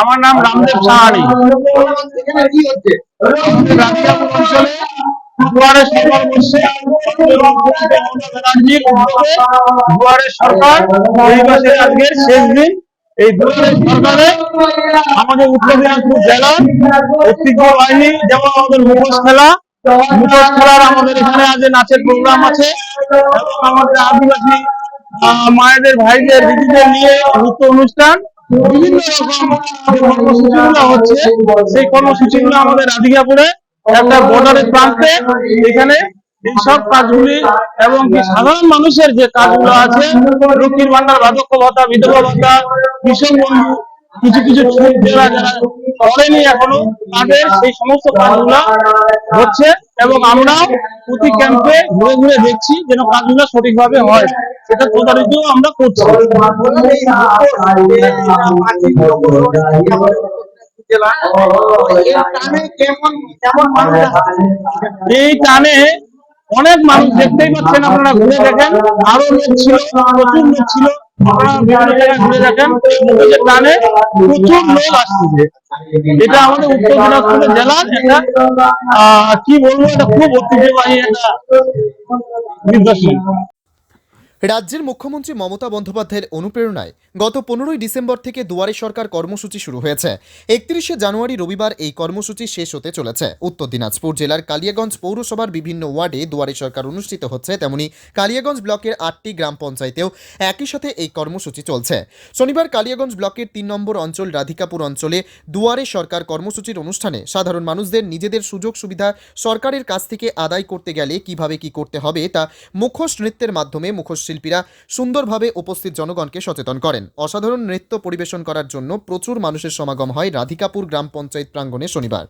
আমার নাম রামদেব সাহানি। আমাদের উত্তর দিনাজপুর যেমন আমাদের মুখোশ খেলা, মুখোশ খেলার আমাদের এখানে আজ নাচের প্রোগ্রাম আছে। আমাদের আদিবাসী মায়েদের, ভাইদের, দিদিদের নিয়ে নৃত্য অনুষ্ঠান। বিভিন্ন রকম হচ্ছে। সেই কর্মসূচিগুলো আমাদের রাধিকাপুরে একটা বর্ডারের প্রান্তে। এখানে এই সব কাজগুলি এবং সাধারণ মানুষের যে কাজগুলো আছে, লক্ষ্মীর ভান্ডার বার্ধক্য ভাতা, বিধবা ভাতা, কৃষক বন্ধু কিছু কিছু ছুট করেনি এখনও। তাদের সেই সমস্ত কাজগুলো হচ্ছে এবং আমরা প্রতি ক্যাম্পে ঘুরে ঘুরে দেখছি যেন কাজগুলো সঠিকভাবে হয়। সেটা তদারকিও আমরা করছি। এই টানে অনেক মানুষ দেখতেই পাচ্ছেন আপনারা, ঘুরে দেখেন। আরও লোক ছিল, প্রচুর লোক ছিল। ঘুরে দেখেন এই টানে প্রচুর লোক আসছে। এটা আমাদের উত্তর দিনাজপুর জেলার একটা আহ, কি বলব এটা খুব ঐতিহ্যবাহী একটা নিদর্শন রাজ্যের মুখ্যমন্ত্রী মমতা বন্দ্যোপাধ্যায়ের অনুপ্রেরণায় গত পনেরোই ডিসেম্বর থেকে দুয়ারে সরকার কর্মসূচি শুরু হয়েছে। একত্রিশে জানুয়ারি রবিবার এই কর্মসূচি শেষ হতে চলেছে। উত্তর দিনাজপুর জেলার কালিয়াগঞ্জ পৌরসভার বিভিন্ন ওয়ার্ডে দুয়ারে সরকার অনুষ্ঠিত হচ্ছে, তেমনি কালিয়াগঞ্জ ব্লকের আটটি গ্রাম পঞ্চায়েতেও একই সাথে এই কর্মসূচি চলছে। শনিবার কালিয়াগঞ্জ ব্লকের তিন নম্বর অঞ্চল রাধিকাপুর অঞ্চলে দুয়ারে সরকার কর্মসূচির অনুষ্ঠানে সাধারণ মানুষদের নিজেদের সুযোগ সুবিধা সরকারের কাছ থেকে আদায় করতে গেলে কীভাবে কি করতে হবে তা মুখোশ নৃত্যের মাধ্যমে মুখোশ শিল্পীরা সুন্দরভাবে উপস্থিত জনগণকে সচেতন করেন অসাধারণ নৃত্য পরিবেশন করার জন্য প্রচুর মানুষের সমাগম হয় রাধিকাপুর গ্রাম পঞ্চায়েত প্রাঙ্গণে শনিবার।